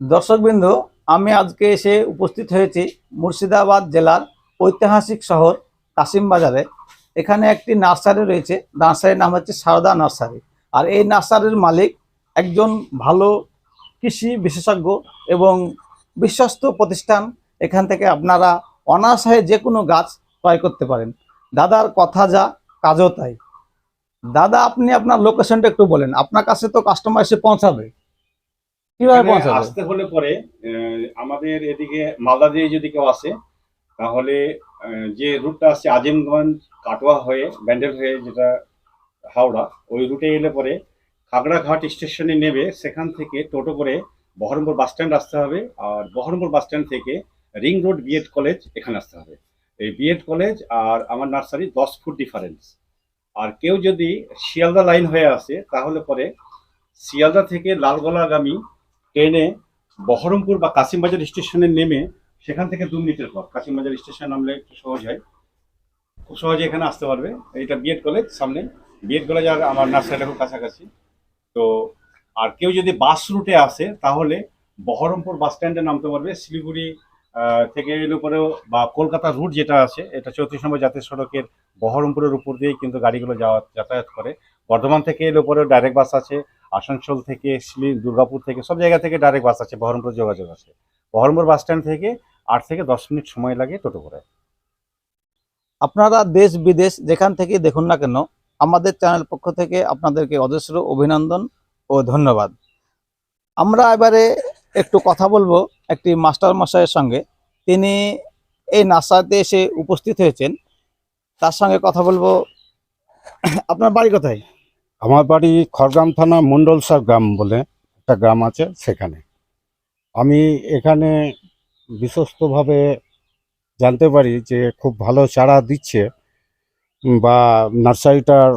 দর্শকবৃন্দ, আমি আজকে এসে উপস্থিত হয়েছি মুর্শিদাবাদ জেলার ঐতিহাসিক শহর কাশিম বাজারে। এখানে একটি নার্সারি রয়েছে, নার্সারির নাম হচ্ছে সারদা নার্সারি। আর এই নার্সারির মালিক একজন ভালো কৃষি বিশেষজ্ঞ এবং বিশ্বস্ত প্রতিষ্ঠান। এখান থেকে আপনারা অনায়াসে যে কোনো গাছ ক্রয় করতে পারেন। দাদার কথা যা, কাজও তাই। দাদা, আপনি আপনার লোকেশনটা একটু বলেন। আপনার কাছে তো কাস্টমার এসে পৌঁছাবে। কীভাবে পৌঁছাবে? আসতে হলে পরে আমাদের এদিকে মালদা দিয়ে যদি কেউ আসে তাহলে যে রুটটা আসছে আজিমগঞ্জ কাটোয়া হয়ে ব্যান্ডেল হয়ে যেটা হাওড়া ওই রুটে এলে পরে খাগড়াঘাট স্টেশনে নেবে সেখান থেকে টোটো করে বহরমপুর বাস স্ট্যান্ড আসতে হবে আর বহরমপুর বাস স্ট্যান্ড থেকে ring road B Ed college এখানে আসতে হবে। এই বিএড কলেজ আর আমার নার্সারি দশ ফুট ডিফারেন্স। আর কেউ যদি শিয়ালদা লাইন হয়ে আসে তাহলে পরে শিয়ালদা থেকে লালগোলাগামী ট্রেনে বহরমপুর বা কাশিমবাজার স্টেশনে নেমে সেখান থেকে দু মিনিটের পর কাশিমবাজার স্টেশন নামলে একটু সহজ হয়। খুব সহজে এখানে আসতে পারবে। এটা বিএড কলেজ সামনে। বিএড কলেজ আর আমার নার্সারিটা খুব কাছাকাছি। তো আর কেউ যদি বাস রুটে আসে, তাহলে বহরমপুর বাস স্ট্যান্ডে নামতে পারবে। শিলিগুড়ি থেকে এলে পরেও বা কলকাতা রুট যেটা আছে, এটা চৌত্রিশ নম্বর জাতীয় সড়কের বহরমপুরের উপর দিয়েই কিন্তু গাড়িগুলো যাওয়া, যাতায়াত করে। বর্ধমান থেকে এলে পরেও ডাইরেক্ট বাস আছে, আসানসোল থেকে শিলি দুর্গাপুর থেকে, সব জায়গা থেকে ডাইরেক্ট বাস আছে, বহরমপুর যোগাযোগ আছে। বহরমপুর বাস স্ট্যান্ড থেকে আট থেকে দশ মিনিট সময় লাগে টোটো করে। আপনারা দেশ বিদেশ যেখান থেকে দেখুন না কেন, আমাদের চ্যানেল পক্ষ থেকে আপনাদেরকে অজস্র অভিনন্দন ও ধন্যবাদ। আমরা এবারে একটু কথা বলব একটি মাস্টার মশাইয়ের সঙ্গে। তিনি এই নার্সারিতে এসে উপস্থিত হয়েছেন। তার সঙ্গে কথা বলব। আপনার বাড়ি কোথায়? আমার বাড়ি খড়গ্রাম থানা মন্ডলসার গ্রাম বলে একটা গ্রাম আছে সেখানে। আমি এখানে বিশ্বস্তভাবে জানতে পারি যে খুব ভালো চারা দিচ্ছে বা নার্সারিটার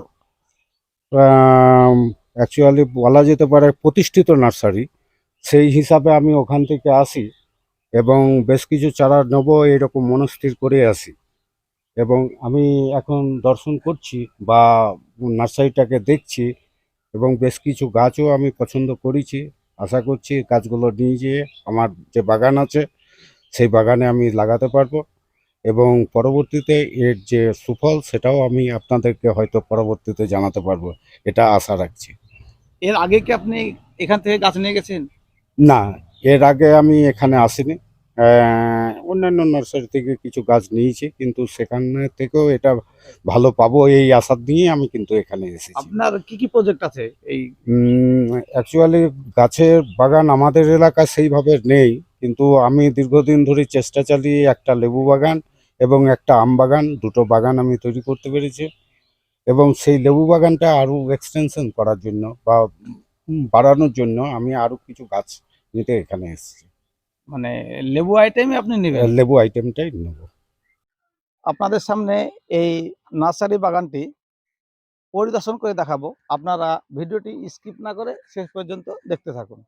অ্যাকচুয়ালি বলা যেতে পারে প্রতিষ্ঠিত নার্সারি। সেই হিসাবে আমি ওখান থেকে আসি এবং বেশ কিছু চারা নেব, এরকম মনস্থির করে আসি। এবং আমি এখন দর্শন করছি বা নার্সারিটাকে দেখছি এবং বেশ কিছু গাছও আমি পছন্দ করেছি। আশা করছি গাছগুলো নিয়ে যেয়ে আমার যে বাগান আছে, সেই বাগানে আমি লাগাতে পারব এবং পরবর্তীতে এর যে সুফল, সেটাও আমি আপনাদেরকে হয়তো পরবর্তীতে জানাতে পারব। এটা আশা রাখছি। এর আগে কি আপনি এখান থেকে গাছ নিয়ে গেছেন? না এর আগে আমি এখানে আসিনি। অন্যান্য নার্সারি থেকে কিছু গাছ নিয়েছি কিন্তু সেখানে থেকেও এটা ভালো পাবো এই আশা নিয়ে আমি কিন্তু এখানে এসেছি। আপনার কি কি প্রজেক্ট আছে এই? অ্যাকচুয়ালি গাছের বাগান আমাদের এলাকা সেইভাবে নেই কিন্তু আমি দীর্ঘদিন ধরে চেষ্টা চালিয়ে একটা লেবু বাগান এবং একটা আম বাগান দুটো বাগান আমি তৈরি করতে পেরেছি। এবং সেই লেবু বাগানটা আরও এক্সটেনশন করার জন্য বা বাড়ানোর জন্য আমি আরও কিছু গাছ নিতে এখানে এসেছি। মানে লেবু আইটেমই আপনি নেবেন? লেবু আইটেমটাই নেব। আপনাদের সামনে এই নার্সারি বাগানটি পরিদর্শন করে দেখাবো। আপনারা ভিডিওটি স্কিপ না করে শেষ পর্যন্ত দেখতে থাকুন।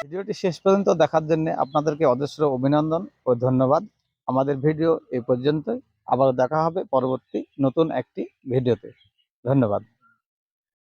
ভিডিওটি শেষ পর্যন্ত দেখার জন্য আপনাদেরকে অজস্র অভিনন্দন ও ধন্যবাদ। আমাদের ভিডিও এই পর্যন্তই। আবার দেখা হবে পরবর্তী নতুন একটি ভিডিওতে। ধন্যবাদ।